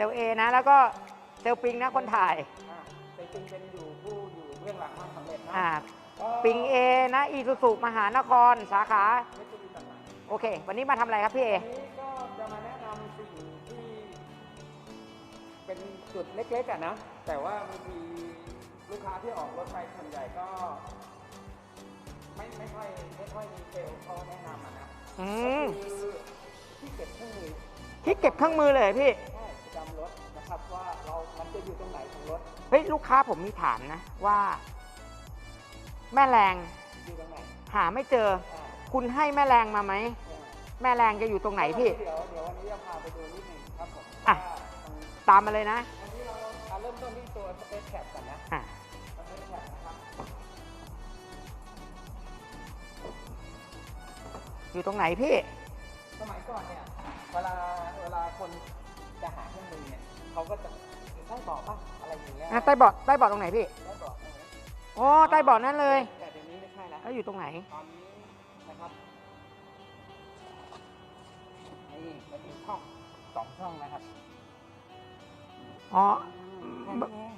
ซลล์เอนะ แล้วก็เซลล์ปิงนะคนถ่ายอ่าแต่จริงเป็นอยู่ผู้อยู่เบื้องหลังความสำเร็จเนาะอ่าก็ปิงเอนะอีซูซุมหานครสาขา ไม่จะมีต่างๆโอเค วันนี้มาทำอะไรครับพี่เอ วันนี้ก็จะมาแนะนำสิ่งที่เป็นจุดเล็กๆอะนะ แต่ว่าบางทีลูกค้าที่ออกรถไปส่วนใหญ่ก็ ไม่ไม่ค่อยไม่ค่อยมีเซลล์เขาแนะนำอะนะอืก็มคือที่เก็บเครื่องมือที่เก็บเครื่องมือเลยเหรอพี่ ใช่ จะอยู่ตรงไหนของรถเฮ้ยลูกค้าผมมีถามนะว่า แม่แรงอยู่ตรงไหนหาไม่เจอ อ่าคุณให้แม่แรงมาไหมเนี่ยแม่แรงจะอยู่ตรงไหนพี่ เดี๋ยวเดี๋ยววันนี้จะพาไปดูนิดหนึ่งครับผมอะ ว่าตรงตามมาเลยนะวันนี้เราเอาเริ่มต้นที่ตัวสเปซแคปก่อนนะ อะสเปซแคปนะครับอยู่ตรงไหนพี่ สมัยก่อนเนี่ย เวลาเวลาคนจะหาเครื่องมือเนี่ยเขาก็จะ ใต้เบาะป่ะอะไรอย่างเงี้ยอะใต้เบาะใต้เบาะตรงไหนพี่ ใต้เบาะตรงไหนโอ้ใต้เบาะนั่นเลย แต่เดี๋ยวนี้ไม่ใช่แล้ว แล้วอยู่ตรงไหน ตอนนี้นะครับนี่มันมีช่องสองช่องนะครับอ๋อ แค่นี้เอง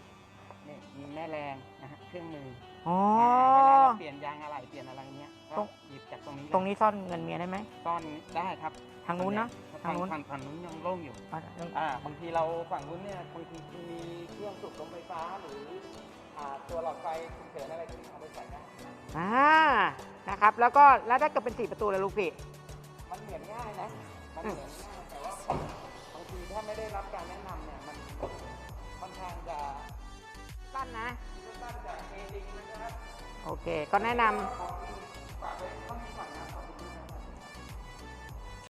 นี่มีแม่แรงนะฮะเครื่องมืออ๋อ เวลาเราเปลี่ยนยางอะไรเปลี่ยนอะไรเงี้ยตร ก็งหยิบจากตรงนี้เลยตรงนี้ซ่อนเงินเมียได้ไหมซ่อนได้ครับทางนู้นนะทางทางนู้นฝั่งฝั่งนู้นยังโล่งอยู่อะอ่าบางทีเราฝั่งนู้นเนี่ยบางทีมีเครื่องสูบลมไฟฟ้าหรืออ่าตัวหลอดไฟฉุกเฉินอะไรที่เอาไปใส่ได้อ่านะครับแล้วก็แล้วถ้าเกิดเป็นสี่ประตูเลยลูกพี่มันเหมือนง่ายนะมันเหมือนง่ายแต่ว่าบางทีถ้าไม่ได้รับการแนะนำเนี่ยมันค่อนข้างจะสั้นนะสั้นจากเอลิงนะครับโอเคก็แนะนำของ